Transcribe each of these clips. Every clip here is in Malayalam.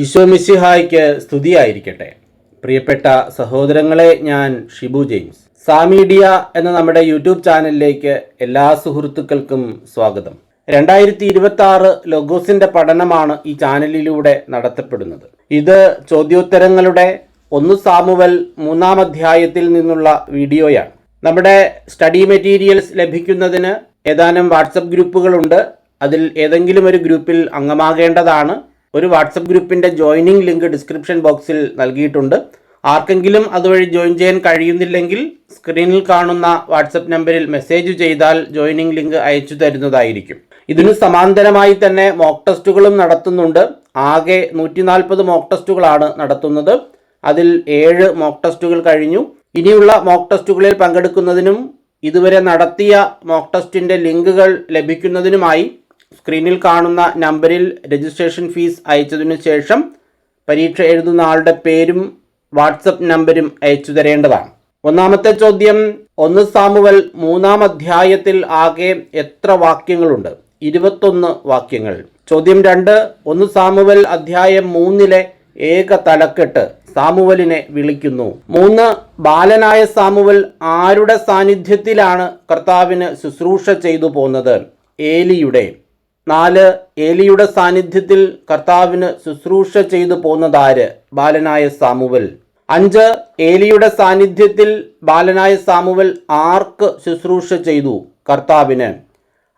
ഈശോ മിസിഹായ്ക്ക് സ്തുതിയായിരിക്കട്ടെ. പ്രിയപ്പെട്ട സഹോദരങ്ങളെ ഞാൻ ഷിബു ജെയിംസ്. സാമീഡിയ എന്ന നമ്മുടെ യൂട്യൂബ് ചാനലിലേക്ക് എല്ലാ സുഹൃത്തുക്കൾക്കും സ്വാഗതം. രണ്ടായിരത്തി ഇരുപത്തി ആറ് ലൊഗോസിന്റെ പഠനമാണ് ഈ ചാനലിലൂടെ നടത്തപ്പെടുന്നത്. ഇത് ചോദ്യോത്തരങ്ങളുടെ ഒന്ന് സാമുവൽ മൂന്നാം അധ്യായത്തിൽ നിന്നുള്ള വീഡിയോയാണ്. നമ്മുടെ സ്റ്റഡി മെറ്റീരിയൽസ് ലഭിക്കുന്നതിന് ഏതാനും വാട്സപ്പ് ഗ്രൂപ്പുകളുണ്ട്. അതിൽ ഏതെങ്കിലും ഒരു ഗ്രൂപ്പിൽ അംഗമാകേണ്ടതാണ്. ഒരു വാട്സപ്പ് ഗ്രൂപ്പിന്റെ ജോയിനിങ് ലിങ്ക് ഡിസ്ക്രിപ്ഷൻ ബോക്സിൽ നൽകിയിട്ടുണ്ട്. ആർക്കെങ്കിലും അതുവഴി ജോയിൻ ചെയ്യാൻ കഴിയുന്നില്ലെങ്കിൽ സ്ക്രീനിൽ കാണുന്ന വാട്സപ്പ് നമ്പറിൽ മെസ്സേജ് ചെയ്താൽ ജോയിനിങ് ലിങ്ക് അയച്ചു തരുന്നതായിരിക്കും. ഇതിന് സമാന്തരമായി തന്നെ മോക്ക് ടെസ്റ്റുകളും നടത്തുന്നുണ്ട്. ആകെ നൂറ്റി നാൽപ്പത് മോക്ക് ടെസ്റ്റുകളാണ് നടത്തുന്നത്. അതിൽ ഏഴ് മോക്ക് ടെസ്റ്റുകൾ കഴിഞ്ഞു. ഇനിയുള്ള മോക്ക് ടെസ്റ്റുകളിൽ പങ്കെടുക്കുന്നതിനും ഇതുവരെ നടത്തിയ മോക്ക് ടെസ്റ്റിന്റെ ലിങ്കുകൾ ലഭിക്കുന്നതിനുമായി സ്ക്രീനിൽ കാണുന്ന നമ്പറിൽ രജിസ്ട്രേഷൻ ഫീസ് അയച്ചതിനു ശേഷം പരീക്ഷ എഴുതുന്ന ആളുടെ പേരും വാട്സപ്പ് നമ്പരും അയച്ചു തരേണ്ടതാണ്. ഒന്നാമത്തെ ചോദ്യം ഒന്ന് സാമുവൽ മൂന്നാം അധ്യായത്തിൽ ആകെ എത്ര വാക്യങ്ങളുണ്ട്? ഇരുപത്തൊന്ന് വാക്യങ്ങൾ. ചോദ്യം രണ്ട് ഒന്ന് സാമുവൽ അധ്യായം മൂന്നിലെ ഏക തലക്കെട്ട് സാമുവലിനെ വിളിക്കുന്നു. മൂന്ന് ബാലനായ സാമുവൽ ആരുടെ സാന്നിധ്യത്തിലാണ് കർത്താവിന് ശുശ്രൂഷ ചെയ്തു പോന്നത്? ഏലിയുടെ. നാല് ഏലിയുടെ സാന്നിധ്യത്തിൽ കർത്താവിന് ശുശ്രൂഷ ചെയ്തു പോന്നതാര്? ബാലനായ സാമുവൽ. അഞ്ച് ഏലിയുടെ സാന്നിധ്യത്തിൽ ബാലനായ സാമുവൽ ആർക്ക് ശുശ്രൂഷ ചെയ്തു കർത്താവിന്?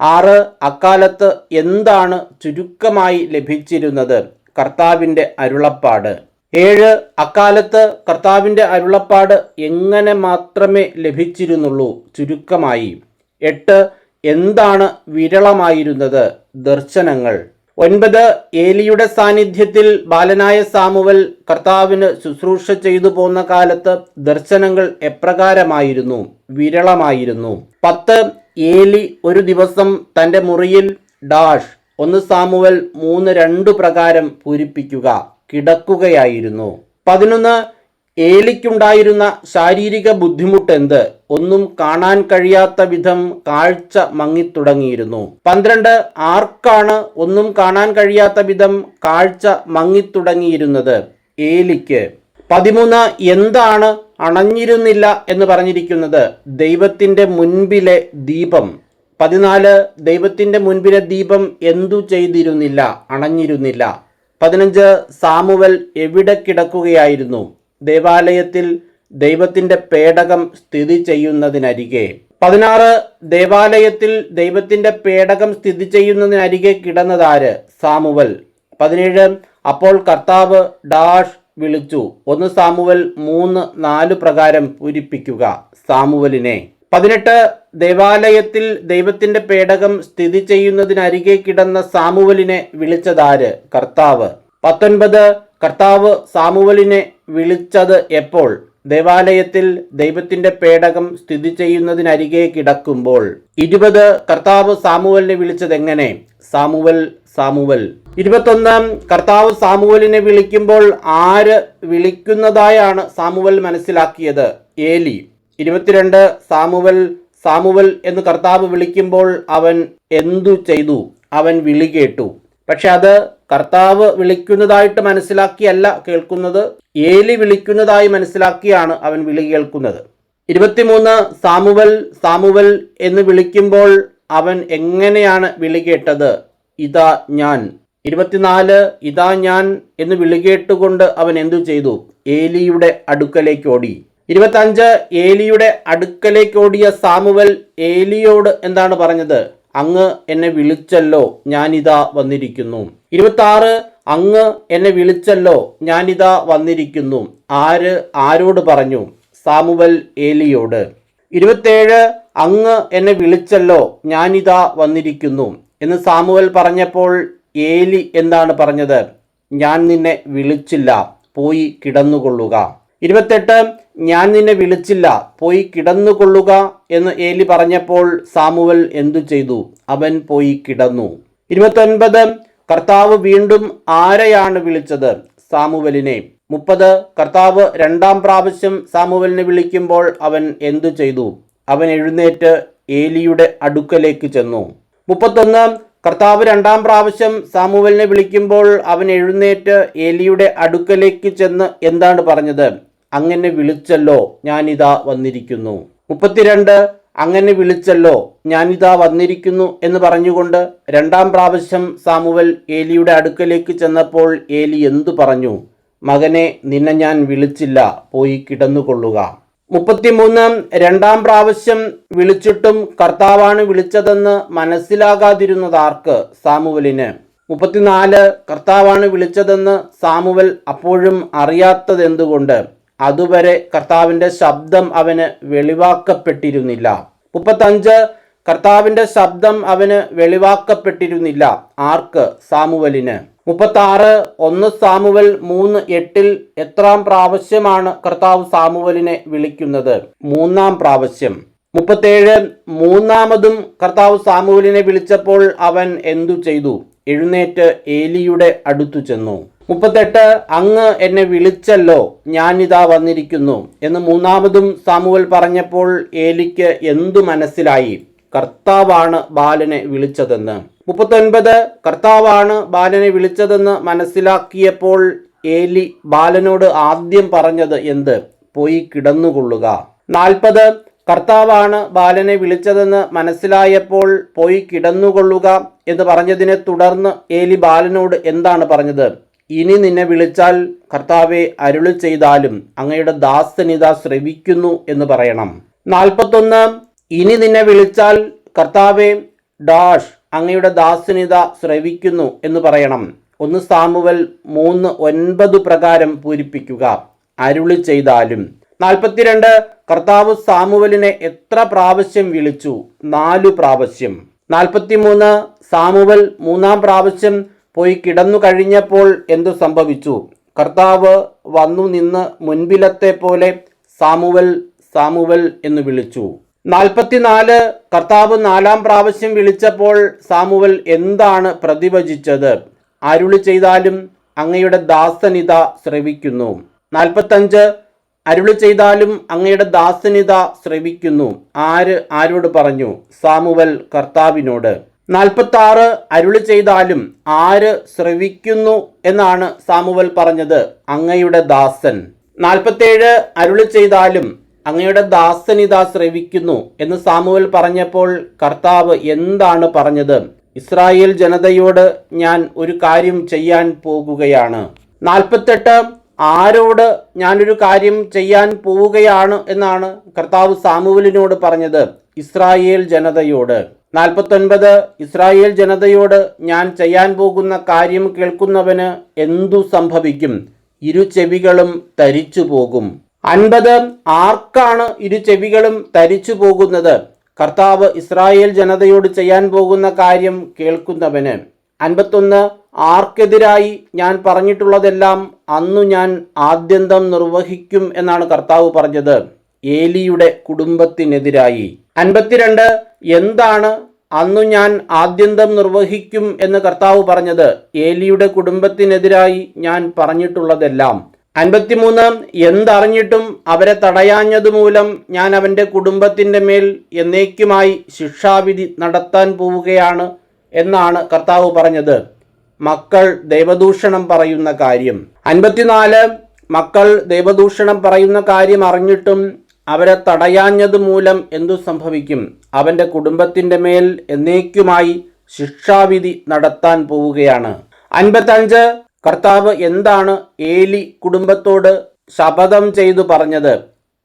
ആറ് അക്കാലത്ത് എന്താണ് ചുരുക്കമായി ലഭിച്ചിരുന്നത് കർത്താവിന്റെ അരുളപ്പാട്? ഏഴ് അക്കാലത്ത് കർത്താവിന്റെ അരുളപ്പാട് എങ്ങനെ മാത്രമേ ലഭിച്ചിരുന്നുള്ളൂ ചുരുക്കമായി? എട്ട് എന്താണ് വിരളമായിരുന്നത്? ദർശനങ്ങൾ. ഒൻപത് ഏലിയുടെ സാന്നിധ്യത്തിൽ ബാലനായ സാമുവൽ കർത്താവിന് ശുശ്രൂഷ ചെയ്തു പോന്ന കാലത്ത് ദർശനങ്ങൾ എപ്രകാരമായിരുന്നു? വിരളമായിരുന്നു. പത്ത് ഏലി ഒരു ദിവസം തന്റെ മുറിയിൽ ഡാഷ് ഒന്ന് സാമുവൽ മൂന്ന് രണ്ടു പ്രകാരം പൂരിപ്പിക്കുക കിടക്കുകയായിരുന്നു. പതിനൊന്ന് ഏലിക്കുണ്ടായിരുന്ന ശാരീരിക ബുദ്ധിമുട്ടെന്ത്? ഒന്നും കാണാൻ കഴിയാത്ത വിധം കാഴ്ച മങ്ങിത്തുടങ്ങിയിരുന്നു. പന്ത്രണ്ട് ആർക്കാണ് ഒന്നും കാണാൻ കഴിയാത്ത വിധം കാഴ്ച മങ്ങിത്തുടങ്ങിയിരുന്നത്? ഏലിക്ക്. പതിമൂന്ന് എന്താണ് അണഞ്ഞിരുന്നില്ല എന്ന് പറഞ്ഞിരിക്കുന്നത്? ദൈവത്തിന്റെ മുൻപിലെ ദീപം. പതിനാല് ദൈവത്തിന്റെ മുൻപിലെ ദീപം എന്തു ചെയ്തിരുന്നില്ല? അണഞ്ഞിരുന്നില്ല. പതിനഞ്ച് സാമുവൽ എവിടെ കിടക്കുകയായിരുന്നു? ദേവാലയത്തിൽ ദൈവത്തിന്റെ പേടകം സ്ഥിതി ചെയ്യുന്നതിനരികെ. പതിനാറ് ദേവാലയത്തിൽ ദൈവത്തിന്റെ പേടകം സ്ഥിതി ചെയ്യുന്നതിനരികെ കിടന്നതാര്? സാമുവൽ. പതിനേഴ് അപ്പോൾ കർത്താവ് ഡാഷ് വിളിച്ചു. ഒന്ന് സാമുവൽ മൂന്ന് നാല് പ്രകാരം പൂരിപ്പിക്കുക. സാമുവലിനെ. പതിനെട്ട് ദേവാലയത്തിൽ ദൈവത്തിന്റെ പേടകം സ്ഥിതി ചെയ്യുന്നതിനരികെ കിടന്ന സാമുവലിനെ വിളിച്ചതാര്? കർത്താവ്. പത്തൊൻപത് കർത്താവ് സാമുവലിനെ വിളിച്ചത് എപ്പോൾ? ദേവാലയത്തിൽ ദൈവത്തിന്റെ പേടകം സ്ഥിതി ചെയ്യുന്നതിനരികെ കിടക്കുമ്പോൾ. ഇരുപത് കർത്താവ് സാമുവലിനെ വിളിച്ചത് എങ്ങനെ? Samuel Samuel. ഇരുപത്തൊന്ന് കർത്താവ് സാമുവലിനെ വിളിക്കുമ്പോൾ ആര് വിളിക്കുന്നതായാണ് സാമുവൽ മനസ്സിലാക്കിയത്? ഏലി. ഇരുപത്തിരണ്ട് സാമുവൽ സാമുവൽ എന്ന് കർത്താവ് വിളിക്കുമ്പോൾ അവൻ എന്തു ചെയ്തു? അവൻ വിളി കേട്ടു. പക്ഷെ അത് കർത്താവ് വിളിക്കുന്നതായിട്ട് മനസ്സിലാക്കിയല്ല കേൾക്കുന്നത്. ഏലി വിളിക്കുന്നതായി മനസ്സിലാക്കിയാണ് അവൻ വിളി കേൾക്കുന്നത്. ഇരുപത്തിമൂന്ന് സാമുവൽ സാമുവൽ എന്ന് വിളിക്കുമ്പോൾ അവൻ എങ്ങനെയാണ് വിളി കേട്ടത്? ഇതാ ഞാൻ. ഇരുപത്തിനാല് ഇതാ ഞാൻ എന്ന് വിളികേട്ടുകൊണ്ട് അവൻ എന്തു ചെയ്തു? ഏലിയുടെ അടുക്കലേക്ക് ഓടി. ഇരുപത്തഞ്ച് ഏലിയുടെ അടുക്കലേക്ക് ഓടിയ സാമുവൽ ഏലിയോട് എന്താണ് പറഞ്ഞത്? അങ്ങ് എന്നെ വിളിച്ചല്ലോ ഞാനിതാ വന്നിരിക്കുന്നു. ഇരുപത്തി ആറ് അങ്ങ് എന്നെ വിളിച്ചല്ലോ ഞാനിതാ വന്നിരിക്കുന്നു. ആര് ആരോട് പറഞ്ഞു? സാമുവൽ ഏലിയോട്. ഇരുപത്തേഴ് അങ്ങ് എന്നെ വിളിച്ചല്ലോ ഞാനിതാ വന്നിരിക്കുന്നു. എന്ന് സാമുവൽ പറഞ്ഞപ്പോൾ ഏലി എന്താണ് പറഞ്ഞത്? ഞാൻ നിന്നെ വിളിച്ചില്ല പോയി കിടന്നുകൊള്ളുക. ഇരുപത്തെട്ട് ഞാൻ നിന്നെ വിളിച്ചില്ല. പോയി കിടന്നുകൊള്ളുക എന്ന് ഏലി പറഞ്ഞപ്പോൾ സാമുവൽ എന്തു ചെയ്തു? അവൻ പോയി കിടന്നു. ഇരുപത്തൊൻപത് കർത്താവ് വീണ്ടും ആരെയാണ് വിളിച്ചത്? സാമുവലിനെ. മുപ്പത് കർത്താവ് രണ്ടാം പ്രാവശ്യം സാമുവലിനെ വിളിക്കുമ്പോൾ അവൻ എന്തു ചെയ്തു? അവൻ എഴുന്നേറ്റ് ഏലിയുടെ അടുക്കലേക്ക് ചെന്നു. മുപ്പത്തൊന്ന് കർത്താവ് രണ്ടാം പ്രാവശ്യം സാമുവലിനെ വിളിക്കുമ്പോൾ അവൻ എഴുന്നേറ്റ് ഏലിയുടെ അടുക്കലേക്ക് ചെന്ന് എന്താണ് പറഞ്ഞത്? അങ്ങനെ വിളിച്ചല്ലോ ഞാനിതാ വന്നിരിക്കുന്നു. മുപ്പത്തിരണ്ട് അങ്ങനെ വിളിച്ചല്ലോ ഞാനിതാ വന്നിരിക്കുന്നു എന്ന് പറഞ്ഞുകൊണ്ട് രണ്ടാം പ്രാവശ്യം സാമുവൽ ഏലിയുടെ അടുക്കലേക്ക് ചെന്നപ്പോൾ ഏലി എന്തു പറഞ്ഞു? മകനെ നിന്നെ ഞാൻ വിളിച്ചില്ല പോയി കിടന്നുകൊള്ളുക. മുപ്പത്തിമൂന്ന് രണ്ടാം പ്രാവശ്യം വിളിച്ചിട്ടും കർത്താവാണ് വിളിച്ചതെന്ന് മനസ്സിലാകാതിരുന്നതാർക്ക് സാമുവലിന്? മുപ്പത്തിനാല് കർത്താവാണ് വിളിച്ചതെന്ന് സാമുവൽ അപ്പോഴും അറിയാത്തതെന്തുകൊണ്ട്? അതുവരെ കർത്താവിന്റെ ശബ്ദം അവന് വെളിവാക്കപ്പെട്ടിരുന്നില്ല. മുപ്പത്തഞ്ച് കർത്താവിന്റെ ശബ്ദം അവന് വെളിവാക്കപ്പെട്ടിരുന്നില്ല. ആർക്ക്? സാമുവലിന്. മുപ്പത്തി ആറ് ഒന്ന് സാമുവൽ മൂന്ന് എട്ടിൽ എത്രാം പ്രാവശ്യമാണ് കർത്താവ് സാമുവലിനെ വിളിക്കുന്നത്? മൂന്നാം പ്രാവശ്യം. മുപ്പത്തേഴ് മൂന്നാമതും കർത്താവ് സാമുവലിനെ വിളിച്ചപ്പോൾ അവൻ എന്തു ചെയ്തു? എഴുന്നേറ്റ് ഏലിയുടെ അടുത്തു ചെന്നു. മുപ്പത്തെട്ട് അങ്ങ് എന്നെ വിളിച്ചല്ലോ ഞാനിതാ വന്നിരിക്കുന്നു. എന്ന് മൂന്നാമതും സാമുവൽ പറഞ്ഞപ്പോൾ ഏലിക്ക് എന്തു മനസ്സിലായി? കർത്താവാണ് ബാലനെ വിളിച്ചതെന്ന്. മുപ്പത്തൊൻപത് കർത്താവാണ് ബാലനെ വിളിച്ചതെന്ന് മനസ്സിലാക്കിയപ്പോൾ ഏലി ബാലനോട് ആദ്യം പറഞ്ഞത് എന്ത്? പോയി കിടന്നുകൊള്ളുക. നാൽപ്പത് കർത്താവാണ് ബാലനെ വിളിച്ചതെന്ന് മനസ്സിലായപ്പോൾ പോയി കിടന്നുകൊള്ളുക എന്ന് പറഞ്ഞതിനെ തുടർന്ന് ഏലി ബാലനോട് എന്താണ് പറഞ്ഞത്? ഇനി നിന്നെ വിളിച്ചാൽ കർത്താവെ അരുളി ചെയ്താലും അങ്ങയുടെ ദാസനിത ശ്രവിക്കുന്നു എന്ന് പറയണം. നാൽപ്പത്തൊന്ന് ഇനി നിന്നെ വിളിച്ചാൽ കർത്താവെ ഡാഷ് അങ്ങയുടെ ദാസനിത ശ്രവിക്കുന്നു എന്ന് പറയണം. ഒന്ന് സാമുവൽ മൂന്ന് ഒൻപത് പ്രകാരം പൂരിപ്പിക്കുക. അരുളി ചെയ്താലും. നാൽപ്പത്തിരണ്ട് കർത്താവ് സാമുവലിനെ എത്ര പ്രാവശ്യം വിളിച്ചു? നാലു പ്രാവശ്യം. നാൽപ്പത്തിമൂന്ന് സാമുവൽ മൂന്നാം പ്രാവശ്യം പോയി കിടന്നു കഴിഞ്ഞപ്പോൾ എന്തു സംഭവിച്ചു? കർത്താവ് വന്നു നിന്ന് മുൻപിലത്തെ പോലെ സാമുവൽ സാമുവൽ എന്ന് വിളിച്ചു. നാൽപ്പത്തിനാല് കർത്താവ് നാലാം പ്രാവശ്യം വിളിച്ചപ്പോൾ സാമുവൽ എന്താണ് പ്രതിഭജിച്ചത് അരുളി ചെയ്താലും അങ്ങയുടെ ദാസനിത ശ്രവിക്കുന്നു. നാൽപ്പത്തഞ്ച് അരുളി ചെയ്താലും അങ്ങയുടെ ദാസനിത ശ്രവിക്കുന്നു. ആര് ആരോട് പറഞ്ഞു? സാമുവൽ കർത്താവിനോട്. നാൽപ്പത്തി ആറ് അരുളി ചെയ്താലും ആര് ശ്രവിക്കുന്നു എന്നാണ് സാമുവൽ പറഞ്ഞത്. അങ്ങയുടെ ദാസൻ. നാൽപ്പത്തേഴ് അരുളി ചെയ്താലും അങ്ങയുടെ ദാസൻ ഇതാ ശ്രവിക്കുന്നു എന്ന് സാമുവൽ പറഞ്ഞപ്പോൾ കർത്താവ് എന്താണ് പറഞ്ഞത്? ഇസ്രായേൽ ജനതയോട് ഞാൻ ഒരു കാര്യം ചെയ്യാൻ പോകുകയാണ്. നാൽപ്പത്തെട്ട് ആരോട് ഞാനൊരു കാര്യം ചെയ്യാൻ പോവുകയാണ് എന്നാണ് കർത്താവ് സാമുവലിനോട് പറഞ്ഞത്. ഇസ്രായേൽ ജനതയോട്. നാൽപ്പത്തൊൻപത് ഇസ്രായേൽ ജനതയോട് ഞാൻ ചെയ്യാൻ പോകുന്ന കാര്യം കേൾക്കുന്നവന് എന്തു സംഭവിക്കും? ഇരു ചെവികളും തരിച്ചു പോകും. അൻപത് ആർക്കാണ് ഇരു ചെവികളും തരിച്ചു പോകുന്നത്? കർത്താവ് ഇസ്രായേൽ ജനതയോട് ചെയ്യാൻ പോകുന്ന കാര്യം കേൾക്കുന്നവന്. അൻപത്തൊന്ന് ആർക്കെതിരായി ഞാൻ പറഞ്ഞിട്ടുള്ളതെല്ലാം അന്നു ഞാൻ ആദ്യന്തം നിർവഹിക്കും എന്നാണ് കർത്താവ് പറഞ്ഞത്. ഏലിയുടെ കുടുംബത്തിനെതിരായി. അൻപത്തിരണ്ട് എന്താണ് അന്നു ഞാൻ ആദ്യന്തം നിർവഹിക്കും എന്ന് കർത്താവ് പറഞ്ഞത്? ഏലിയുടെ കുടുംബത്തിനെതിരായി ഞാൻ പറഞ്ഞിട്ടുള്ളതെല്ലാം. അൻപത്തിമൂന്ന് എന്തറിഞ്ഞിട്ടും അവരെ തടയാഞ്ഞതുമൂലം ഞാൻ അവന്റെ കുടുംബത്തിന്റെ മേൽ എന്നേക്കുമായി ശിക്ഷാവിധി നടത്താൻ പോവുകയാണ് എന്നാണ് കർത്താവ് പറഞ്ഞത്. മക്കൾ ദൈവദൂഷണം പറയുന്ന കാര്യം. അൻപത്തിനാല് മക്കൾ ദൈവദൂഷണം പറയുന്ന കാര്യം അറിഞ്ഞിട്ടും അവരെ തടയാഞ്ഞത് മൂലം എന്തു സംഭവിക്കും? അവന്റെ കുടുംബത്തിന്റെ മേൽ എന്നേക്കുമായി ശിക്ഷാവിധി നടത്താൻ പോവുകയാണ്. അൻപത്തഞ്ച് കർത്താവ് എന്താണ് ഏലി കുടുംബത്തോട് ശപഥം ചെയ്തു പറഞ്ഞത്?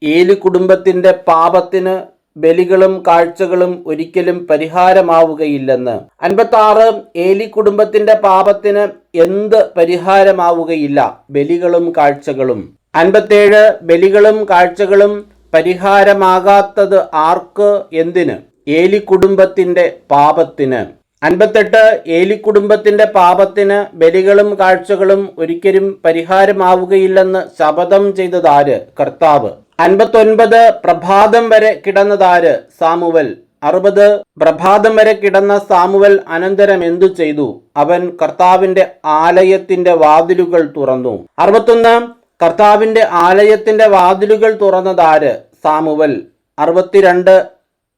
ഏലി കുടുംബത്തിന്റെ പാപത്തിന് ബലികളും കാഴ്ചകളും ഒരിക്കലും പരിഹാരമാവുകയില്ലെന്ന്. അൻപത്തി ആറ് ഏലി കുടുംബത്തിന്റെ പാപത്തിന് എന്ത് പരിഹാരമാവുകയില്ല? ബലികളും കാഴ്ചകളും. അൻപത്തേഴ് ബലികളും കാഴ്ചകളും പരിഹാരമാകാത്തത് ആർക്ക് എന്തിന്? ഏലി കുടുംബത്തിന്റെ പാപത്തിന്. അൻപത്തെട്ട് ഏലി കുടുംബത്തിന്റെ പാപത്തിന് ബലികളും കാഴ്ചകളും ഒരിക്കലും പരിഹാരമാവുകയില്ലെന്ന് ശപഥം ചെയ്തതാര്? കർത്താവ്. അൻപത്തൊൻപത് പ്രഭാതം വരെ കിടന്നതാര്? സാമുവൽ. അറുപത് പ്രഭാതം വരെ കിടന്ന സാമുവൽ അനന്തരം എന്തു ചെയ്തു? അവൻ കർത്താവിന്റെ ആലയത്തിന്റെ വാതിലുകൾ തുറന്നു. അറുപത്തൊന്ന് കർത്താവിന്റെ ആലയത്തിന്റെ വാതിലുകൾ തുറന്നതാര്? സാമുവൽ. അറുപത്തിരണ്ട്.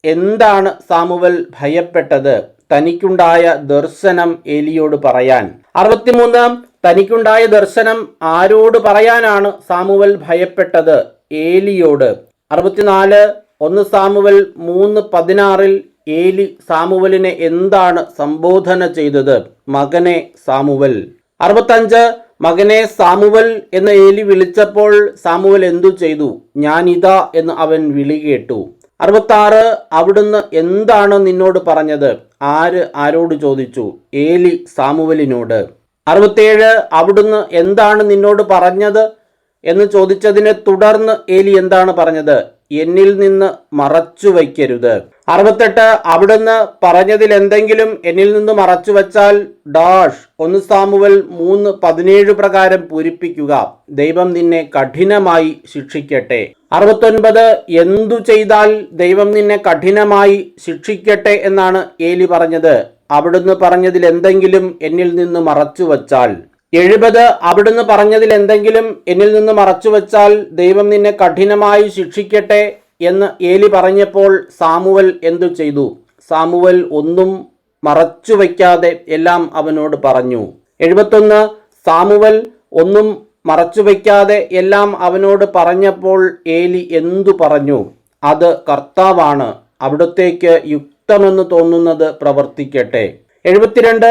എന്താണ് സാമുവൽ ഭയപ്പെട്ടത്? തനിക്കുണ്ടായ ദർശനം എലിയോട് പറയാൻ. അറുപത്തിമൂന്ന്. തനിക്കുണ്ടായ ദർശനം ആരോട് പറയാനാണ് സാമുവൽ ഭയപ്പെട്ടത്? ഏലിയോട്. അറുപത്തിനാല്. ഒന്ന് സാമുവൽ മൂന്ന് പതിനാറിൽ ഏലി സാമുവലിനെ എന്താണ് സംബോധന ചെയ്തത്? മകനെ സാമുവൽ. അറുപത്തഞ്ച്. മകനെ സാമുവൽ എന്ന ഏലി വിളിച്ചപ്പോൾ സാമുവൽ എന്തു ചെയ്തു? ഞാനിതാ എന്ന് അവൻ വിളി കേട്ടു. അറുപത്താറ് അവിടുന്ന് എന്താണ് നിന്നോട് പറഞ്ഞത്? ആര് ആരോട് ചോദിച്ചു? ഏലി സാമുവലിനോട്. അറുപത്തേഴ് അവിടുന്ന് എന്താണ് നിന്നോട് പറഞ്ഞത്? എന്ന് ചോദിച്ചതിനെ തുടർന്ന് ഏലി എന്താണ് പറഞ്ഞത്? എന്നിൽ നിന്ന് മറച്ചു വയ്ക്കരുത് അറുപത്തെട്ട് അവിടുന്ന് പറഞ്ഞതിൽ എന്തെങ്കിലും എന്നിൽ നിന്ന് മറച്ചു വച്ചാൽ ഡാഷ് ഒന്ന് സാമുവൽ മൂന്ന് പതിനേഴ് പ്രകാരം പൂരിപ്പിക്കുക. ദൈവം നിന്നെ കഠിനമായി ശിക്ഷിക്കട്ടെ. അറുപത്തൊൻപത് എന്തു ചെയ്താൽ ദൈവം നിന്നെ കഠിനമായി ശിക്ഷിക്കട്ടെ എന്നാണ് ഏലി പറഞ്ഞത്. അവിടുന്ന് പറഞ്ഞതിൽ എന്തെങ്കിലും എന്നിൽ നിന്ന് മറച്ചു വച്ചാൽ. എഴുപത് അവിടുന്ന് പറഞ്ഞതിൽ എന്തെങ്കിലും എന്നിൽ നിന്ന് മറച്ചു വച്ചാൽ ദൈവം നിന്നെ കഠിനമായി ശിക്ഷിക്കട്ടെ എന്ന് ഏലി പറഞ്ഞപ്പോൾ സാമുവൽ എന്തു ചെയ്തു? സാമുവൽ ഒന്നും മറച്ചു വയ്ക്കാതെ എല്ലാം അവനോട് പറഞ്ഞു. എഴുപത്തൊന്ന് സാമുവൽ ഒന്നും മറച്ചു വയ്ക്കാതെ എല്ലാം അവനോട് പറഞ്ഞപ്പോൾ ഏലി എന്തു പറഞ്ഞു? അത് കർത്താവാണ്. അവിടത്തേക്ക് യുക്തമെന്ന് തോന്നുന്നത് പ്രവർത്തിക്കട്ടെ. എഴുപത്തിരണ്ട്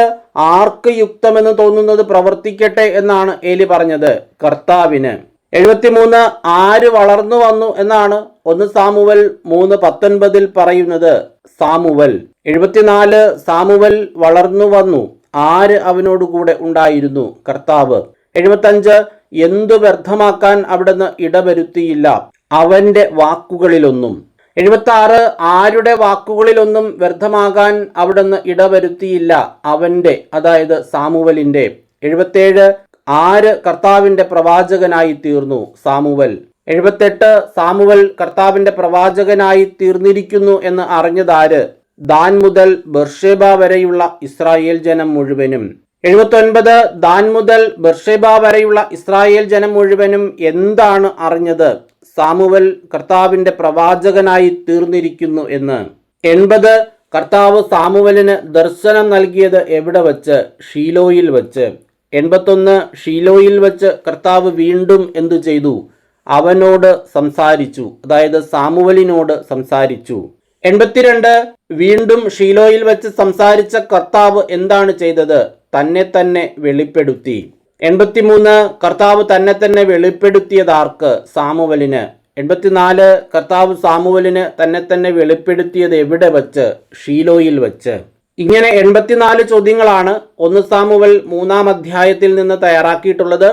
ആർക്ക് യുക്തമെന്ന് തോന്നുന്നത് പ്രവർത്തിക്കട്ടെ എന്നാണ് ഏലി പറഞ്ഞത്. കർത്താവിന്. എഴുപത്തിമൂന്ന് ആര് വളർന്നു വന്നു എന്നാണ് ഒന്ന് സാമുവൽ മൂന്ന് പത്തൊൻപതിൽ പറയുന്നത്. സാമുവൽ. എഴുപത്തിനാല് സാമുവൽ വളർന്നു വന്നു. ആര് അവനോട് കൂടെ ഉണ്ടായിരുന്നു? കർത്താവ്. എഴുപത്തഞ്ച് എന്തു വ്യർത്ഥമാക്കാൻ അവിടുന്ന് ഇടവരുത്തിയില്ല? അവന്റെ വാക്കുകളിലൊന്നും. എഴുപത്തി ആറ് ആരുടെ വാക്കുകളിലൊന്നും വ്യർത്ഥമാകാൻ അവിടുന്ന് ഇടവരുത്തിയില്ല? അവന്റെ അതായത് സാമുവലിന്റെ. എഴുപത്തേഴ് ആര് കർത്താവിന്റെ പ്രവാചകനായി തീർന്നു? സാമുവൽ. എഴുപത്തെട്ട് സാമുവൽ കർത്താവിന്റെ പ്രവാചകനായി തീർന്നിരിക്കുന്നു എന്ന് അറിഞ്ഞതാര്? ദാൻ മുതൽ ബർഷേബ വരെയുള്ള ഇസ്രായേൽ ജനം മുഴുവനും. എഴുപത്തൊൻപത് ദാൻ മുതൽ ബർഷേബ വരെയുള്ള ഇസ്രായേൽ ജനം മുഴുവനും എന്താണ് അറിഞ്ഞത്? സാമുവൽ കർത്താവിന്റെ പ്രവാചകനായി തീർന്നിരിക്കുന്നു എന്ന്. എൺപത് കർത്താവ് സാമുവലിന് ദർശനം നൽകിയത് എവിടെ വച്ച്? ഷീലോയിൽ വച്ച്. എൺപത്തൊന്ന് ഷീലോയിൽ വച്ച് കർത്താവ് വീണ്ടും എന്തു ചെയ്തു? അവനോട് സംസാരിച്ചു. അതായത് സാമുവലിനോട് സംസാരിച്ചു. എൺപത്തിരണ്ട് വീണ്ടും ഷീലോയിൽ വെച്ച് സംസാരിച്ച കർത്താവ് എന്താണ് ചെയ്തത്? തന്നെ തന്നെ വെളിപ്പെടുത്തി. എൺപത്തിമൂന്ന് കർത്താവ് തന്നെ തന്നെ വെളിപ്പെടുത്തിയതാർക്ക്? സാമുവലിന്. എൺപത്തിനാല് കർത്താവ് സാമുവലിന് തന്നെ തന്നെ വെളിപ്പെടുത്തിയത് എവിടെ വച്ച്? ഷീലോയിൽ വച്ച്. ഇങ്ങനെ എൺപത്തിനാല് ചോദ്യങ്ങളാണ് ഒന്ന് സാമുവൽ മൂന്നാം അധ്യായത്തിൽ നിന്ന് തയ്യാറാക്കിയിട്ടുള്ളത്.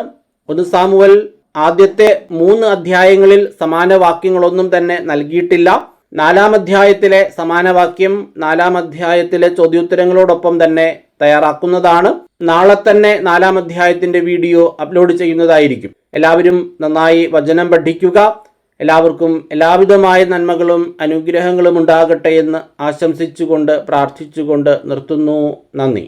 ഒന്ന് സാമുവൽ ആദ്യത്തെ മൂന്ന് അധ്യായങ്ങളിൽ സമാന വാക്യങ്ങളൊന്നും തന്നെ നൽകിയിട്ടില്ല. നാലാം അധ്യായത്തിലെ സമാനവാക്യം നാലാം അധ്യായത്തിലെ ചോദ്യോത്തരങ്ങളോടൊപ്പം തന്നെ തയ്യാറാക്കുന്നതാണ്. നാളെ തന്നെ നാലാം അധ്യായത്തിന്റെ വീഡിയോ അപ്ലോഡ് ചെയ്യുന്നതായിരിക്കും. എല്ലാവരും നന്നായി വചനം പഠിക്കുക. എല്ലാവർക്കും എല്ലാവിധമായ നന്മകളും അനുഗ്രഹങ്ങളും ഉണ്ടാകട്ടെ എന്ന് ആശംസിച്ചുകൊണ്ട് പ്രാർത്ഥിച്ചുകൊണ്ട് നിർത്തുന്നു. നന്ദി.